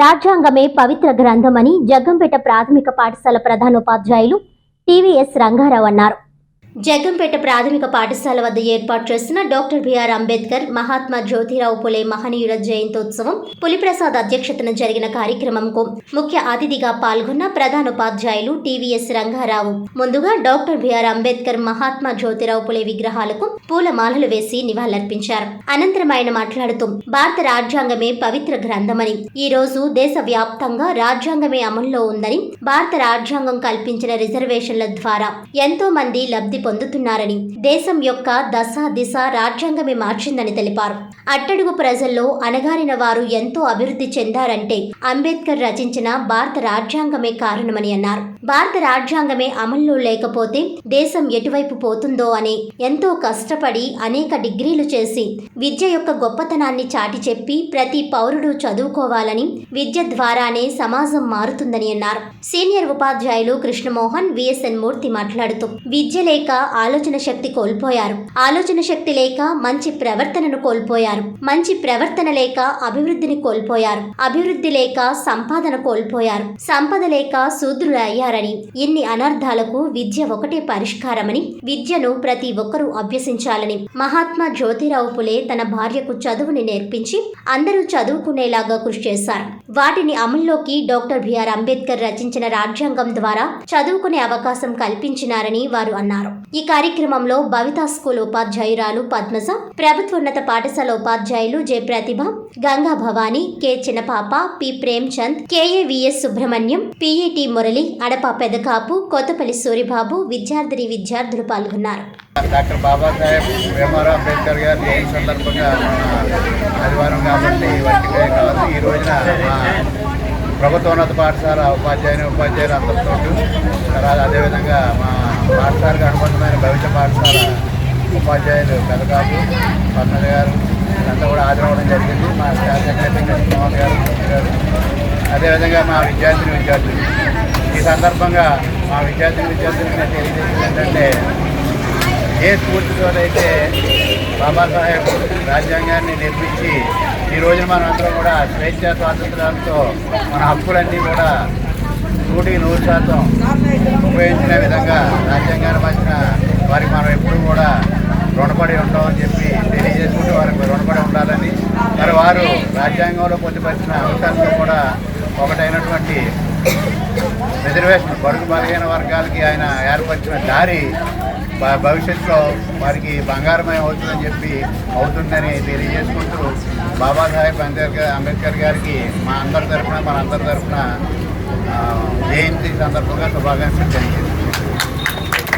రాజ్యాంగమే పవిత్ర గ్రంథమని జగ్గంపేట ప్రాథమిక పాఠశాల ప్రధానోపాధ్యాయులు టీవీఎస్ రంగారావు అన్నారు. జగ్గంపేట ప్రాథమిక పాఠశాల వద్ద ఏర్పాటు చేసిన డాక్టర్ బిఆర్ అంబేద్కర్ మహాత్మా జ్యోతిరావు పులే మహనీయుల జయంతోత్సవం పులిప్రసాద్ అధ్యక్షతన జరిగిన కార్యక్రమంకు ముఖ్య అతిథిగా పాల్గొన్న ప్రధానోపాధ్యాయులు టీవీఎస్ రంగారావు. ముందుగా డాక్టర్ బిఆర్ అంబేద్కర్ మహాత్మా జ్యోతిరావు పులే విగ్రహాలకు పూలమాలలు వేసి నివాళులర్పించారు. అనంతరం ఆయన మాట్లాడుతూ భారత రాజ్యాంగమే పవిత్ర గ్రంథమని. ఈ రోజు దేశ వ్యాప్తంగా రాజ్యాంగమే అమల్లో ఉందని భారత రాజ్యాంగం కల్పించిన రిజర్వేషన్ల ద్వారా ఎంతో మంది లబ్ధి పొందుతున్నారని దేశం యొక్క దశ దిశ రాజ్యాంగమే మార్చిందని తెలిపారు. అట్టడుగు ప్రజల్లో అణగారిన వారు ఎంతో అభివృద్ధి చెందారంటే అంబేద్కర్ రచించిన భారత రాజ్యాంగమే కారణమని అన్నారు. భారత రాజ్యాంగమే అమల్లో లేకపోతే దేశం ఎటువైపు పోతుందో అని ఎంతో కష్టపడి అనేక డిగ్రీలు చేసి విద్య యొక్క గొప్పతనాన్ని చాటి చెప్పి ప్రతి పౌరుడు చదువుకోవాలని విద్య ద్వారానే సమాజం మారుతుందని అన్నారు. సీనియర్ ఉపాధ్యాయులు కృష్ణమోహన్ విఎస్ఎన్ మూర్తి మాట్లాడుతూ విద్య లేక ఆలోచన శక్తి కోల్పోయారు. ఆలోచన శక్తి లేక మంచి ప్రవర్తనను కోల్పోయారు. మంచి ప్రవర్తన లేక అభివృద్ధిని కోల్పోయారు. అభివృద్ధి లేక సంపాదన కోల్పోయారు. సంపద లేక శూద్రులు అయ్యారని ఇన్ని అనర్థాలకు విద్య ఒకటే పరిష్కారమని విద్యను ప్రతి ఒక్కరూ అభ్యసించాలని మహాత్మా జ్యోతిరావు పులే తన భార్యకు చదువుని నేర్పించి అందరూ చదువుకునేలాగా కృషి చేశారు. వాటిని అమల్లోకి డాక్టర్ బిఆర్ అంబేద్కర్ రచించిన రాజ్యాంగం ద్వారా చదువుకునే అవకాశం కల్పించినారని వారు అన్నారు. ఈ కార్యక్రమంలో భవితా స్కూల్ ఉపాధ్యాయురాలు పద్మజ ప్రభుత్వోన్నత పాఠశాల ఉపాధ్యాయులు J Pratibha Ganga Bhavani K Chinnapapa P Premchand KAVS Subrahmanyam PET Murali Adapa Pedakapu Kothapalli Suribabu విద్యార్థిని విద్యార్థులు పాల్గొన్నారు. డాక్టర్ బాబాసాహెబ్ భీమారావు అంబేద్కర్ గారు జయంతి సందర్భంగా ఆదివారం కాబట్టి వాటికే కాదు ఈ రోజున ప్రభుత్వోన్నత పాఠశాల ఉపాధ్యాయుని ఉపాధ్యాయులు అందరితో తర్వాత అదేవిధంగా మా పాఠశాలకు అనుబంధమైన భవిష్య పాఠశాల ఉపాధ్యాయులు పెదకాపు పద్మజ గారు వీళ్ళంతా కూడా హాజరవడం జరిగింది. మా స్టాఫ్ సెక్రటరీ కృష్ణమోహన్ గారు గారు. అదేవిధంగా మా విద్యార్థిని విద్యార్థులు ఈ సందర్భంగా మా విద్యార్థిని విద్యార్థులకు నేను ఏంటంటే ఏ స్ఫూర్తితోనైతే బాబాసాహెబ్ రాజ్యాంగాన్ని నిర్మించి ఈ రోజున మనందరం కూడా స్వేచ్ఛ స్వాతంత్రాలతో మన హక్కులన్నీ కూడా నూటికి నూరు శాతం ఉపయోగించిన విధంగా రాజ్యాంగాన్ని వచ్చిన వారికి మనం ఎప్పుడూ కూడా రుణపడి ఉంటామని చెప్పి తెలియజేసుకుంటూ వారికి రుణపడి ఉండాలని మరి వారు రాజ్యాంగంలో పొందుపరిచిన అంశాలతో కూడా ఒకటైనటువంటి రిజర్వేషన్ బడుగు బలహీన వర్గాలకి ఆయన ఏర్పరిచిన దారి భవిష్యత్తులో వారికి బంగారమయం అవుతుందని చెప్పి అవుతుందని తెలియజేసుకుంటూ బాబాసాహెబ్ అంబేద్కర్ అంబేద్కర్ గారికి మా అందరి తరఫున మన అందరి తరఫున జయంతి సందర్భంగా శుభాకాంక్షలు తెలియజేస్తాం